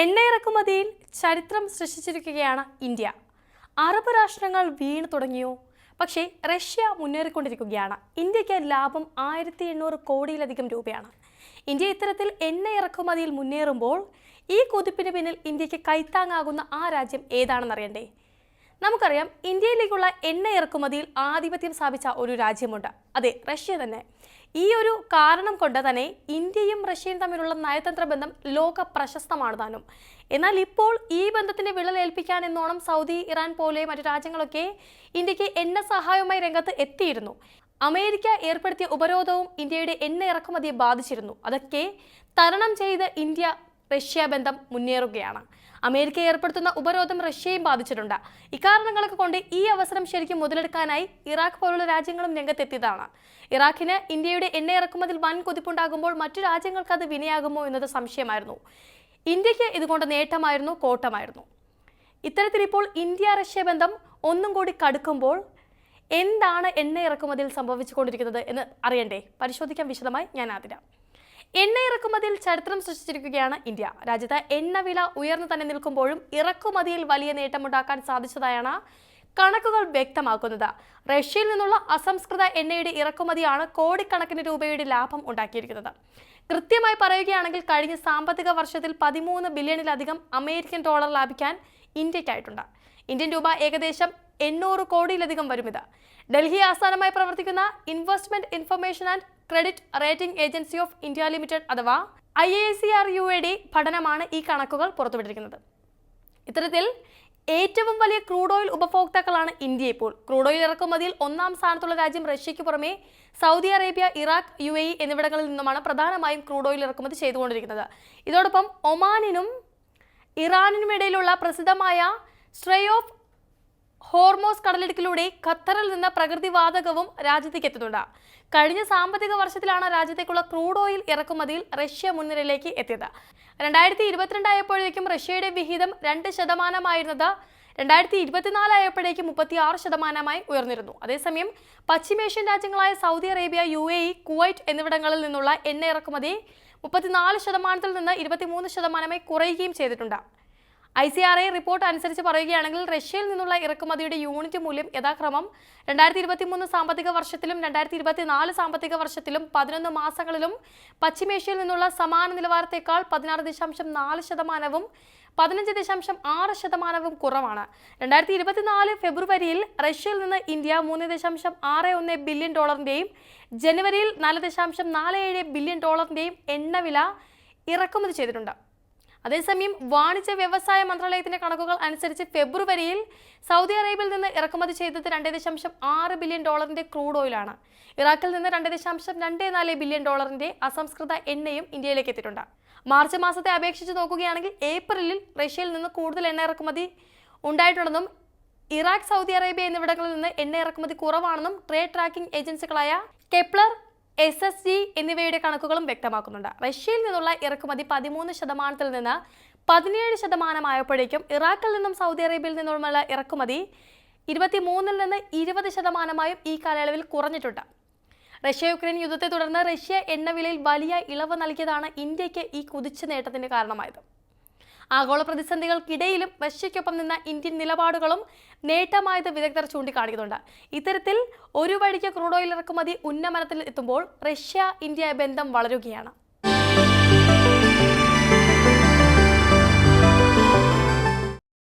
എണ്ണ ഇറക്കുമതിയിൽ ചരിത്രം സൃഷ്ടിച്ചിരിക്കുകയാണ് India. Arab രാഷ്ട്രങ്ങൾ വീണു തുടങ്ങിയോ? പക്ഷേ റഷ്യ മുന്നേറിക്കൊണ്ടിരിക്കുകയാണ്. ഇന്ത്യയ്ക്ക് ലാഭം ആയിരത്തി എണ്ണൂറ് കോടിയിലധികം രൂപയാണ്. ഇന്ത്യ ഇത്തരത്തിൽ എണ്ണ ഇറക്കുമതിയിൽ മുന്നേറുമ്പോൾ ഈ കുതിപ്പിന് പിന്നിൽ ഇന്ത്യയ്ക്ക് കൈത്താങ്ങാകുന്ന ആ രാജ്യം ഏതാണെന്നറിയണ്ടേ? നമുക്കറിയാം ഇന്ത്യയിലേക്കുള്ള എണ്ണ ഇറക്കുമതിയിൽ ആധിപത്യം സ്ഥാപിച്ച ഒരു രാജ്യമുണ്ട്. അതെ റഷ്യ തന്നെ. ഈ ഒരു കാരണം കൊണ്ട് തന്നെ ഇന്ത്യയും റഷ്യയും തമ്മിലുള്ള നയതന്ത്ര ബന്ധം ലോക പ്രശസ്തമാണ് താനും. എന്നാൽ ഇപ്പോൾ ഈ ബന്ധത്തിന്റെ വിള്ളലേൽപ്പിക്കാൻ എന്നോണം സൗദി ഇറാൻ പോലെ മറ്റു രാജ്യങ്ങളൊക്കെ ഇന്ത്യയ്ക്ക് എണ്ണ സഹായവുമായി രംഗത്ത് എത്തിയിരുന്നു. അമേരിക്ക ഏർപ്പെടുത്തിയ ഉപരോധവും ഇന്ത്യയുടെ എണ്ണ ഇറക്കുമതിയെ ബാധിച്ചിരുന്നു. അതൊക്കെ തരണം ചെയ്ത് ഇന്ത്യ റഷ്യ ബന്ധം മുന്നേറുകയാണ്. അമേരിക്ക ഏർപ്പെടുത്തുന്ന ഉപരോധം റഷ്യയും ബാധിച്ചിട്ടുണ്ട്. ഇക്കാരണങ്ങളൊക്കെ കൊണ്ട് ഈ അവസരം ശരിക്കും മുതലെടുക്കാനായി ഇറാഖ് പോലുള്ള രാജ്യങ്ങളും രംഗത്തെത്തിയതാണ്. ഇറാഖിന് ഇന്ത്യയുടെ എണ്ണ ഇറക്കുമതിൽ വൻ കുതിപ്പുണ്ടാകുമ്പോൾ മറ്റു രാജ്യങ്ങൾക്ക് അത് വിനയാകുമോ എന്നത് സംശയമായിരുന്നു. ഇന്ത്യയ്ക്ക് ഇതുകൊണ്ട് നേട്ടമായിരുന്നു കോട്ടമായിരുന്നു. ഇത്തരത്തിൽ ഇപ്പോൾ ഇന്ത്യ റഷ്യ ബന്ധം ഒന്നും കൂടി കടുക്കുമ്പോൾ എന്താണ് എണ്ണ ഇറക്കുമതിയിൽ സംഭവിച്ചുകൊണ്ടിരിക്കുന്നത് എന്ന് അറിയണ്ടേ? പരിശോധിക്കാൻ വിശദമായി. ഞാൻ ആതിര. എണ്ണ ഇറക്കുമതിയിൽ ചരിത്രം സൃഷ്ടിച്ചിരിക്കുകയാണ് ഇന്ത്യ. രാജ്യത്ത് എണ്ണ വില ഉയർന്നു തന്നെ നിൽക്കുമ്പോഴും ഇറക്കുമതിയിൽ വലിയ നേട്ടമുണ്ടാക്കാൻ സാധിച്ചതായാണ് കണക്കുകൾ വ്യക്തമാക്കുന്നത്. റഷ്യയിൽ നിന്നുള്ള അസംസ്കൃത എണ്ണയുടെ ഇറക്കുമതിയാണ് കോടിക്കണക്കിന് രൂപയുടെ ലാഭം ഉണ്ടാക്കിയിരിക്കുന്നത്. കൃത്യമായി പറയുകയാണെങ്കിൽ കഴിഞ്ഞ സാമ്പത്തിക വർഷത്തിൽ പതിമൂന്ന് ബില്യണിലധികം അമേരിക്കൻ ഡോളർ ലാഭിക്കാൻ ഇന്ത്യക്കായിട്ടുണ്ട് ഇന്ത്യൻ രൂപ ഏകദേശം എണ്ണൂറ് കോടിയിലധികം വരും ഇത് ഡൽഹി ആസ്ഥാനമായി പ്രവർത്തിക്കുന്ന investment information and credit rating agency of India limited അഥവാ I A C R U A D പഠനമാണ് ഈ കണക്കുകൾ പുറത്തുവിട്ടിരിക്കുന്നത്. ഇത്തരത്തിൽ ഏറ്റവും വലിയ ക്രൂഡ് ഓയിൽ ഉപഭോക്താക്കളാണ് ഇന്ത്യ ഇപ്പോൾ. ക്രൂഡ് ഓയിൽ ഇറക്കുമതിയിൽ ഒന്നാം സ്ഥാനത്തുള്ള രാജ്യം റഷ്യയ്ക്ക് പുറമെ Saudi Arabia Iraq U A എന്നിവിടങ്ങളിൽ നിന്നുമാണ് പ്രധാനമായും ക്രൂഡ് ഓയിൽ ഇറക്കുമതി ചെയ്തുകൊണ്ടിരിക്കുന്നത്. ഇതോടൊപ്പം ഒമാനിനും ഇറാനിനും ഇടയിലുള്ള പ്രസിദ്ധമായ സ്ട്രേ ഓഫ് ഹോർമോസ് കടലിടുക്കിലൂടെ ഖത്തറിൽ നിന്ന് പ്രകൃതിവാതകവും രാജ്യത്തേക്ക് എത്തുന്നുണ്ട്. കഴിഞ്ഞ സാമ്പത്തിക വർഷത്തിലാണ് രാജ്യത്തേക്കുള്ള ക്രൂഡ് ഓയിൽ ഇറക്കുമതിയിൽ റഷ്യ മുൻനിരയിലേക്ക് എത്തിയത്. രണ്ടായിരത്തി ഇരുപത്തിരണ്ടായപ്പോഴേക്കും റഷ്യയുടെ വിഹിതം രണ്ട് ശതമാനമായിരുന്നത് രണ്ടായിരത്തി ഇരുപത്തിനാലായപ്പോഴേക്കും മുപ്പത്തി ആറ് ശതമാനമായി ഉയർന്നിരുന്നു. അതേസമയം പശ്ചിമേഷ്യൻ രാജ്യങ്ങളായ Saudi Arabia U A E Kuwait എന്നിവിടങ്ങളിൽ നിന്നുള്ള എണ്ണ ഇറക്കുമതി മുപ്പത്തിനാല് ശതമാനത്തിൽ നിന്ന് ഇരുപത്തിമൂന്ന് ശതമാനമായി കുറയുകയും ചെയ്തിട്ടുണ്ട്. I C R I report അനുസരിച്ച് പറയുകയാണെങ്കിൽ റഷ്യയിൽ നിന്നുള്ള ഇറക്കുമതിയുടെ യൂണിറ്റ് മൂല്യം യഥാക്രമം രണ്ടായിരത്തി ഇരുപത്തി മൂന്ന് സാമ്പത്തിക വർഷത്തിലും രണ്ടായിരത്തി ഇരുപത്തിനാല് സാമ്പത്തിക വർഷത്തിലും പതിനൊന്ന് മാസങ്ങളിലും പശ്ചിമേഷ്യയിൽ നിന്നുള്ള സമാന നിലവാരത്തേക്കാൾ പതിനാറ് ദശാംശം നാല് ശതമാനവും പതിനഞ്ച് ദശാംശം ആറ് ശതമാനവും കുറവാണ്. രണ്ടായിരത്തി ഇരുപത്തിനാല് ഫെബ്രുവരിയിൽ റഷ്യയിൽ നിന്ന് ഇന്ത്യ മൂന്ന് ദശാംശം ആറ് ഒന്ന് ബില്യൺ ഡോളറിന്റെയും ജനുവരിയിൽ നാല് ദശാംശം നാല് ഏഴ് ബില്യൺ ഡോളറിന്റെയും എണ്ണവില ഇറക്കുമതി ചെയ്തിട്ടുണ്ട്. അതേസമയം വാണിജ്യ വ്യവസായ മന്ത്രാലയത്തിന്റെ കണക്കുകൾ അനുസരിച്ച് ഫെബ്രുവരിയിൽ സൗദി അറേബ്യയിൽ നിന്ന് ഇറക്കുമതി ചെയ്തത് രണ്ട് ദശാംശം ആറ് ബില്യൺ ഡോളറിന്റെ ക്രൂഡ് ഓയിലാണ്. ഇറാഖിൽ നിന്ന് രണ്ട് ദശാംശം രണ്ട് നാല് ബില്യൺ ഡോളറിന്റെ അസംസ്കൃത എണ്ണയും ഇന്ത്യയിലേക്ക് എത്തിയിട്ടുണ്ട്. മാർച്ച് മാസത്തെ അപേക്ഷിച്ച് നോക്കുകയാണെങ്കിൽ ഏപ്രിലിൽ റഷ്യയിൽ നിന്ന് കൂടുതൽ എണ്ണ ഇറക്കുമതി ഉണ്ടായിട്ടുണ്ടെന്നും ഇറാഖ് സൗദി അറേബ്യ എന്നിവിടങ്ങളിൽ നിന്ന് എണ്ണ ഇറക്കുമതി കുറവാണെന്നും ട്രേഡ് ട്രാക്കിംഗ് ഏജൻസികളായ കെപ്ലർ എസ് എസ് ജി എന്നിവയുടെ കണക്കുകളും വ്യക്തമാക്കുന്നുണ്ട്. റഷ്യയിൽ നിന്നുള്ള ഇറക്കുമതി പതിമൂന്ന് ശതമാനത്തിൽ നിന്ന് പതിനേഴ് ശതമാനമായപ്പോഴേക്കും ഇറാഖിൽ നിന്നും സൗദി അറേബ്യയിൽ നിന്നുമുള്ള ഇറക്കുമതി ഇരുപത്തിമൂന്നിൽ നിന്ന് ഇരുപത് ശതമാനമായും ഈ കാലയളവിൽ കുറഞ്ഞിട്ടുണ്ട്. റഷ്യ യുക്രൈൻ യുദ്ധത്തെ തുടർന്ന് റഷ്യ എണ്ണവിലയിൽ വലിയ ഇളവ് നൽകിയതാണ് ഇന്ത്യയ്ക്ക് ഈ കുതിച്ചു നേട്ടത്തിന് കാരണമായത്. ആഗോള പ്രതിസന്ധികൾക്കിടയിലും റഷ്യയ്ക്കൊപ്പം നിന്ന ഇന്ത്യൻ നിലപാടുകളും നേട്ടമായത് വിദഗ്ധർ ചൂണ്ടിക്കാണിക്കുന്നുണ്ട്. ഇത്തരത്തിൽ ഒരു വഴിക്ക് ക്രൂഡ് ഓയിൽ ഇറക്കുമതി ഉന്നമനത്തിൽ എത്തുമ്പോൾ റഷ്യ ഇന്ത്യ ബന്ധം വളരുകയാണ്.